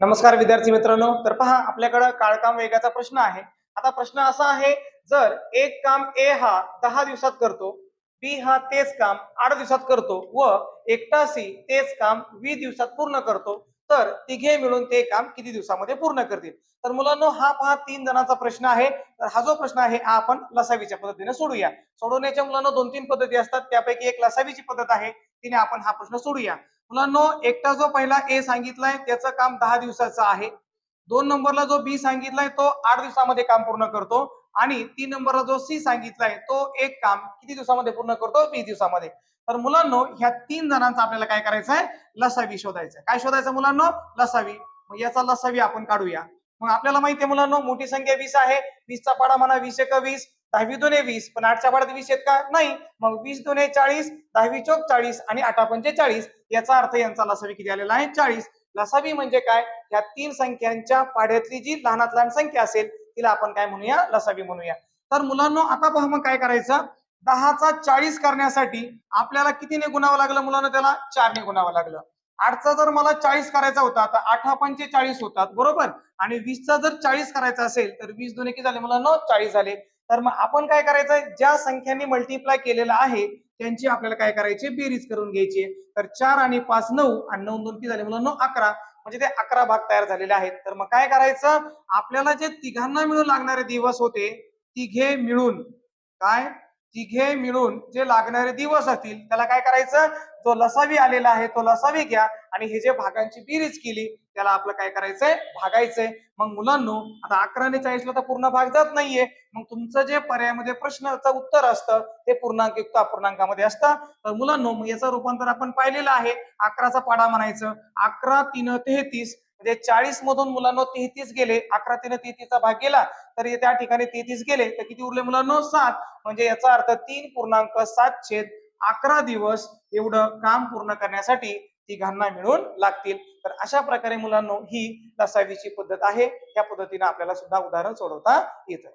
नमस्कार विद्यार्थी मित्रांनो. तर पहा आपल्याकडं काळकाम वेगाचा प्रश्न आहे. आता प्रश्न असा आहे जर एक काम ए हा दहा दिवसात करतो बी हा तेच काम आठ दिवसात करतो व एकटा सी तेच काम वीस दिवसात पूर्ण करतो तर तिघे मिळून ते काम किती दिवसामध्ये पूर्ण करतील? तर मुलांनो हा पहा तीन जणांचा प्रश्न आहे. तर हा जो प्रश्न आहे हा आपण लसावीच्या पद्धतीने सोडूया. सोडवण्याच्या मुलांना दोन तीन पद्धती असतात. त्यापैकी एक लसावीची पद्धत आहे. तिने आपण हा प्रश्न सोडूया. मुलांनो एकटा जो पहिला ए सांगितलाय त्याचं काम दहा दिवसाचं आहे. दोन नंबरला जो बी सांगितलाय तो आठ दिवसामध्ये काम पूर्ण करतो. आणि तीन नंबरला जो सी सांगितलाय तो एक काम किती दिवसामध्ये पूर्ण करतो? वीस दिवसामध्ये. तर मुलांनो ह्या तीन जणांचा आपल्याला काय करायचं आहे लसावी शोधायचं काय शोधायचं मुलांनो? लसावी. मग याचा लसावी आपण काढूया. मग आपल्याला माहिती आहे मुलांनो मोठी संख्या वीस आहे. वीसचा पाडा म्हणा वीस एक वीस दहावी दोन वीस पण आठच्या पाड्यात वीस आहेत का? नाही. मग वीस दोन चाळीस दहावी चौक चाळीस आणि आठा पंचे चाळीस याचा अर्थ यांचा लसावी किती आलेला आहे? चाळीस. लसावी म्हणजे काय? या तीन संख्यांच्या पाड्यातली जी लहानात लहान संख्या असेल तिला आपण काय म्हणूया? लसावी म्हणूया. तर मुलांनो आता पहा मग काय करायचं? दहाचा चाळीस करण्यासाठी आपल्याला कितीने गुणावं लागलं मुलांना त्याला? चारने गुणावं लागलं. आठचा जर मला चाळीस करायचा होता तर आठा पंचे चाळीस होतात बरोबर? आणि वीसचा जर चाळीस करायचा असेल तर वीस दोन किती झाले मुलांना? चाळीस झाले. तर मग आपण काय करायचं ज्या संख्यांनी मल्टिप्लाय केलेलं आहे त्यांची आपल्याला काय करायची? बेरीज करून घ्यायची आहे. तर चार आणि पाच नऊ आणि नऊ दोन किती झाले? मुलांना अकरा. म्हणजे ते अकरा भाग तयार झालेले आहेत. तर मग काय करायचं? आपल्याला जे तिघांना मिळून लागणारे दिवस होते तिघे मिळून. काय? तिघे मिळून जे लागणारे दिवस असतील त्याला काय करायचं? जो लसावी आलेला आहे तो लसावी घ्या. आणि हे जे भागांची बेरीज केली त्याला आपलं काय करायचंय? भागायचंय. मग मुलांनो आता अकरा आणि चाळीसला तर पूर्ण भाग जात नाहीये. मग तुमचं जे पर्यायामध्ये प्रश्नाचं उत्तर असतं ते पूर्णांक युक्त अपूर्णांकामध्ये असतं. तर मुलांनो मग याचं रूपांतर आपण पाहिलेलं आहे. अकराचा पाडा म्हणायचं. अकरा तीन तेहतीस. म्हणजे चाळीस मधून मुलांना तेहतीस गेले अकरा तीन तेहतीसचा भाग गेला तर त्या ठिकाणी तेहतीस गेले तर किती उरले मुलांना? सात. म्हणजे याचा अर्थ तीन पूर्णांक सात छेद अकरा दिवस एवढं काम पूर्ण करण्यासाठी तिघांना मिळून लागतील. तर अशा प्रकारे मुलांनो ही दसावीची पद्धत आहे. या पद्धतीने आपल्याला सुद्धा उदाहरण सोडवता येतं.